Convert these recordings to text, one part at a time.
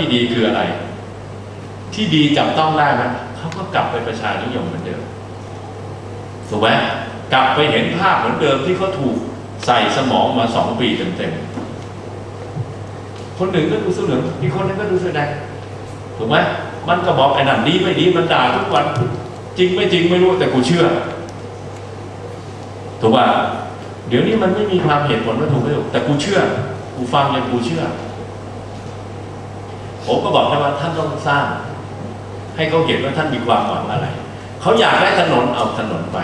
ที่ดีคืออะไร ที่ดีจับต้องได้ไหมเขาก็กลับไปประชานิยมเหมือนเดิมถูกไหมกลับไปเห็นภาพเหมือนเดิมที่เขาถูกใส่สมองมาสองปีเต็มๆคนหนึ่งก็ดูเสลืองอีกคนนึงก็ดูเสื้อแดงถูกไหมมันก็บอกไอ้นั่นดีไม่ดีมันด่าทุกวันจริงไม่จริงไม่รู้แต่กูเชื่อถูกป่ะเดี๋ยวนี้มันไม่มีความเหตุผลว่าถูกไม่ถูกแต่กูเชื่อกูฟังยังกูเชื่อ ผมก็บอกให้ว่าท่านต้องสร้าง ให้เขาเห็นว่าท่านมีความหวังอะไร เขาอยากได้ถนนเอาถนนไป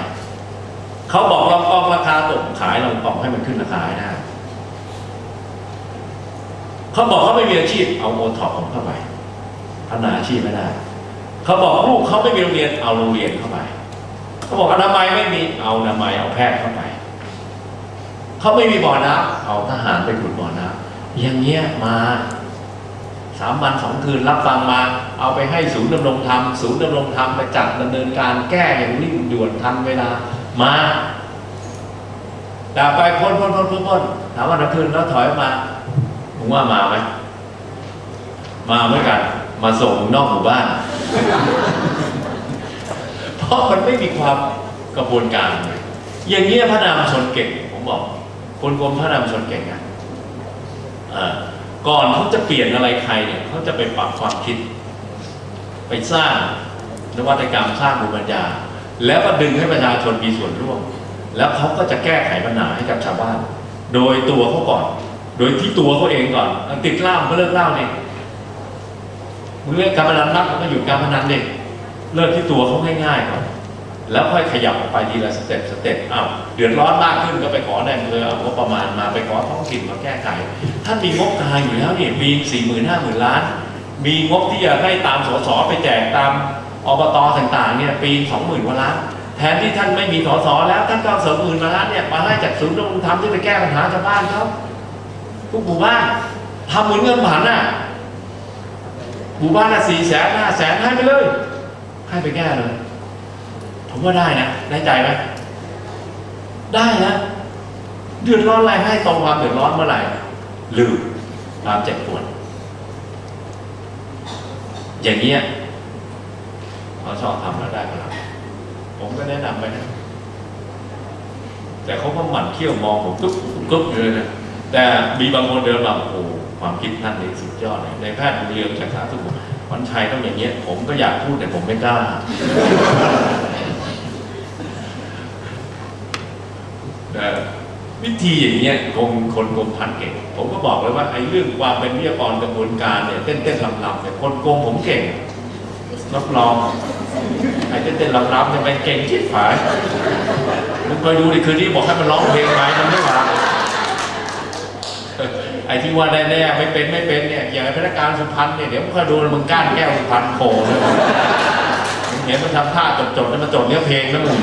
เขาบอกลองกองราคาตกขายลองกองให้มันขึ้นราคาได้ เขาบอกเขาไม่มีอาชีพเอาโอท็อปของเข้าไปพัฒนาอาชีพไม่ได้ เขาบอกลูกเขาไม่มีโรงเรียนเอาโรงเรียนเข้าไป เขาบอกอนามัยไม่มีเอาอนามัยเอาแพทย์เข้าไป เขาไม่มีบ่อน้ำเอาทหารไปขุดบ่อน้ำอย่างเงี้ยมา สามวันสองคืนรับฟังมา เอาไปให้ศูนย์ดำรงธรรมศูนย์ดำรงธรรมไปจัดดำเนินการแก้อย่างรีบด่วนทันเวลามาด่าไปพ่นพ่นพ่นพ่นพ่นถามว่านักคืนแล้วถอยมาผมว่ามาไหมมาเหมือนกัน มาส่งนอกหมู่บ้าน เพราะมันไม่มีความกระบวนการ อย่างเงี้ยพระนามชนเก่ง ผมบอก คนกรมพระนามชนเก่งอะอ่า ก่อนเขาจะเปลี่ยนอะไรใครเนี่ยเขาจะไปปรับความคิด ไปสร้างนวัตกรรมสร้างภูมิปัญญา แล้วก็ดึงให้ประชาชนมีส่วนร่วม แล้วเขาก็จะแก้ไขปัญหาให้กับชาวบ้าน โดยตัวเขาก่อน โดยที่ตัวเขาเองก่อนติดเหล้าก็เลิกเหล้าเนี่ยมึงเล่นการพนันนักมันก็หยุดการพนันเด็กเลิกที่ตัวเขาง่ายๆก่อนแล้วค่อยขยับไปทีละสเต็ปสเต็ปอ้าวเดือดร้อนมากขึ้นก็ไปขอในอำเภอเอางบประมาณมาไปขอท้องถิ่นมาแก้ไข ท่านมีงบกลางอยู่แล้วนี่ปีสี่หมื่นห้าหมื่นล้าน มีงบที่จะให้ตามสสไปแจกตามอบตต่างๆเนี่ยปีสองหมื่นกว่าล้านแทนที่ท่านไม่มีสสแล้วท่านก็เอาสองหมื่นล้านเนี่ยมาให้จากศูนย์ดำรงธรรมที่ไปแก้ปัญหาชาวบ้านเขาทุกหมู่บ้านทำเหมือนเงินผันน่ะหมู่บ้านละสี่แสนห้าแสนให้ไปเลย ให้ไปแก้เลย ผมว่าได้นะได้ใจไหมได้นะเดือดร้อนอะไรให้ตรงความเดือดร้อนเมื่อไหร่ ลืมความเจ็บปวด อย่างเงี้ยเขาชอบทำแล้วได้ครับผมก็แนะนำไปนะแต่เขาก็หมั่นเขี้ยวมองผมกุ๊บกุ๊บเลยนะแต่มีบางคนเดินมาโอ้โหความคิดท่านนี่สุดยอดเลยในแพทย์บุญเรืองจากสาธุวันชัยต้องอย่างเงี้ย ผมก็อยากพูดแต่ผมไม่กล้าแต่ วิธีอย่างเงี้ยคงคนกรมพันเก่ง ผมก็บอกเลยว่าไอ้เรื่องความเป็นวิทยากรกระบวนการเนี่ยเต้นเต้นๆลำๆเนี่ยคนโกงผมเก่งรับรองไอ้เต้นเต้นๆลำๆเนี่ยมันเก่งชิดฝายมึงคอยดูดิคืนนี้บอกให้มันร้องเพลงไหมมันไม่มาไอ้ที่ว่าแน่ๆไม่เป็นไม่เป็นเนี่ยอย่างไอ้พนักงานสุพรรณเนี่ยเดี๋ยวมึงคอยดูมึงก้านแก้วสุพรรณโผล่เลยมึงเห็นมันทำท่าจดๆแล้วมันจดเนื้อเพลงนะมึง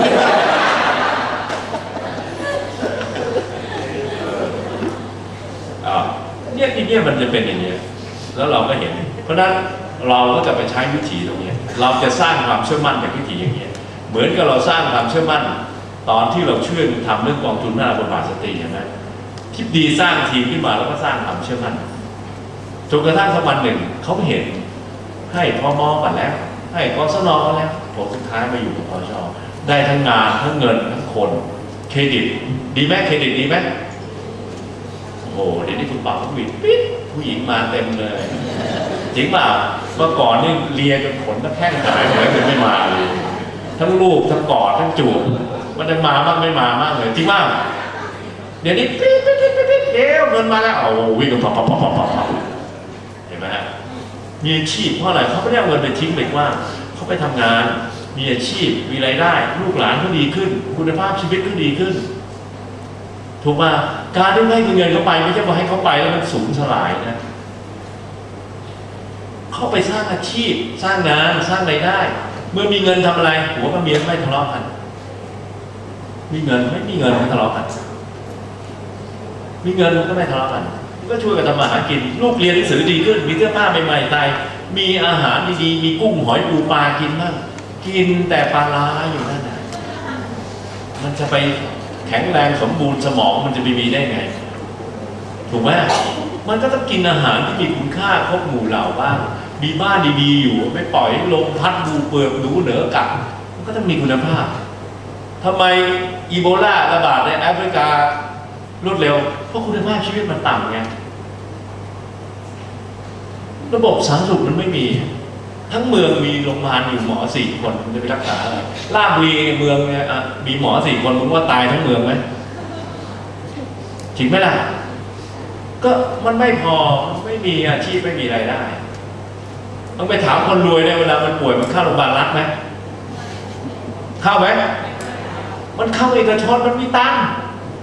ที่เนี่ยมันจะเป็นอย่างเงี้ยแล้วเราก็เห็น เพราะฉะนั้นเราก็จะไปใช้วิธีตรงเนี้ยเราจะสร้างความเชื่อมั่นจากวิธีอย่างเงี้ยเหมือนกับเราสร้างความเชื่อมั่น ตอนที่เราช่วยทำเรื่องกองทุนหน้าบทบาทสตรีใช่ไหมคิดดีสร้างทีมขึ้นมาแล้วก็สร้างความเชื่อมั่นจนกระทั่งสักวันหนึ่งเขาเห็นให้พอมกันแล้ว ให้กศนกันแล้วผลสุดท้ายมาอยู่กับพชได้ทั้งงานทั้งเงินทั้งคน เครดิต ดีไหมเครดิตดีไหม หเดี๋ยวนี้คุณปรับผู้หญิงปิ๊ดผู้หญิงมาเต็มเลยจริงเปล่าเมื่อก่อนนี่เลียจนขนตะแข้งหายหมดแล้วถึงไม่มาเลยทั้งลูกทั้งกอดทั้งจูบมันจะมาบ้างไม่มาบ้างเลยจริงปล่าเดี๋ยวนี้ปิ๊ดปิ๊ดปิ๊ดปิ๊ดปิดเดี๋ยวเงินมาแล้วเอาวิ่งกันปับปับปับปับปับปับเห็นไหมฮะมีอาชีพเพราะอะไรเขาไม่ได้เอาเงินไปทิ้งไปว่าเขาไปทำงาน มีอาชีพมีรายได้ ลูกหลานก็ดีขึ้น คุณภาพชีวิตก็ดีขึ้น ถูกป่ะการที่ให้เงินเขาไปไม่ใช่ว่าให้เขาไปแล้วมันสูญสลายนะเขาไปสร้างอาชีพ สร้างงานสร้างรายได้ เมื่อมีเงินทำอะไรหัวกับเมียไม่ทะเลาะกัน มีเงินไม่มีเงินไม่ทะเลาะกัน มีเงินก็ไม่ทะเลาะกันก็ช่วยกันทำมาหากิน ลูกเรียนหนังสือดีขึ้นมีเสื้อผ้าใหม่ๆใส่มีอาหารดีๆมีกุ้งหอยปูปลากินบ้างกินแต่ปลาร้าอยู่นั่นนะมันจะไป แข็งแรงสมบูรณ์สมองมันจะไปมีได้ไง ถูกไหมมันก็ต้องกินอาหารที่มีคุณค่าครบหมู่เหล่าบ้างมีบ้านดีๆอยู่ ไม่ปล่อยลมพัดดูเปลือกดูเหนือกัดมันก็ต้องมีคุณภาพทำไมอีโบลาระบาดในแอฟริการวดเร็ว เพราะคุณภาพชีวิตมันต่ำไงระบบสาธารณสุขมันไม่มี ทั้งเมืองมีโรงพยาบาลอยู่หมอสี่คนคุณจะไปรักษาอะไรลาบุรีเมืองเนี่ยมีหมอสี่คนมึงว่าตายทั้งเมืองไหมจริงไหมล่ะ ก็มันไม่พอไม่มีอาชีพไม่มีรายได้ ต้องไปถามคนรวยเนี่ยเวลามันป่วยมันเข้าโรงพยาบาลรัฐไหมเข้าไหมมันเข้าเอกชนมันมีตังค์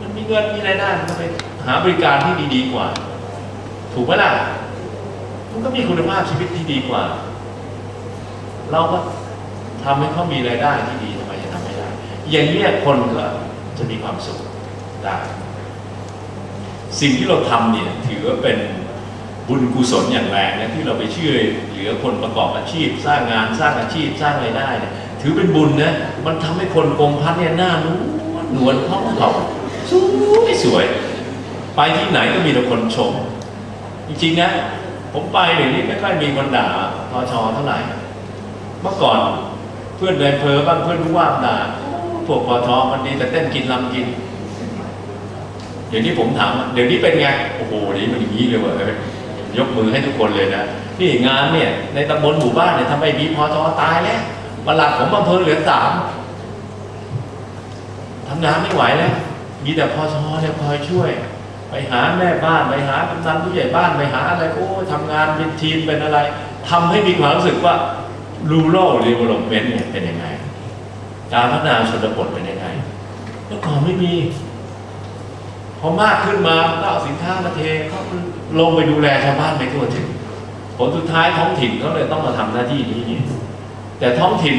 มันมีเงินมีรายได้มันไปหาบริการที่ดีๆกว่า ถูกไหมล่ะ มันก็มีคุณภาพชีวิตที่ดีกว่า เราก็ทำให้เขามีรายได้ที่ดีทำไมจะทำไม่ได้ อย่างนี้ยคนก็จะมีความสุขได้ สิ่งที่เราทำเนี่ยถือว่าเป็นบุญกุศลอย่างแรงนะที่เราไปช่วยเหลือคนประกอบอาชีพ สร้างงานสร้างอาชีพสร้างรายได้เนี่ยถือเป็นบุญนะมันทำให้คนกรมพัฒน์เนี่ยหน้านวลนวลพ่องเขาสวยสวย ไปที่ไหนก็มีแต่คนชม จริงๆนะ ผมไปเดี๋ยวนี้ไม่ค่อยมีคนด่าพอชอเท่าไหร่ เมื่อก่อนเพื่อนในเพอบ้างเพื่อนผู้ว่าด่าพวกพอชอมันดีแต่เต้นกินลำกิน เดี๋ยวนี้ผมถามเดี๋ยวนี้เป็นไงโอ้โหเดี๋ยวนี้มันอย่างนี้เลยเว่ะเอ้ยยกมือให้ทุกคนเลยนะนี่งานเนี่ย ในตำบลหมู่บ้านเนี่ยทำไมมีพอชอตายแล้วประหลัดผมอำเภอเหลือสามทำงานไม่ไหวแล้วมีแต่พอชอเนี่ยคอยช่วย ไปหาแม่บ้านไปหากำนันผู้ใหญ่บ้านไปหาอะไรโอ้ทำงานเป็นทีมเป็นอะไรทำให้มีความรู้สึกว่า rural development เนี่ยเป็นยังไง การพัฒนาชนบทเป็นยังไงเมื่อก่อนไม่มี พอมากขึ้นมาก็เอาสินค้ามาเทเขาลงไปดูแลชาวบ้านไปทั่วถึงผลสุดท้ายท้องถิ่นเขาเลยต้องมาทำหน้าที่นี้ แต่ท้องถิ่น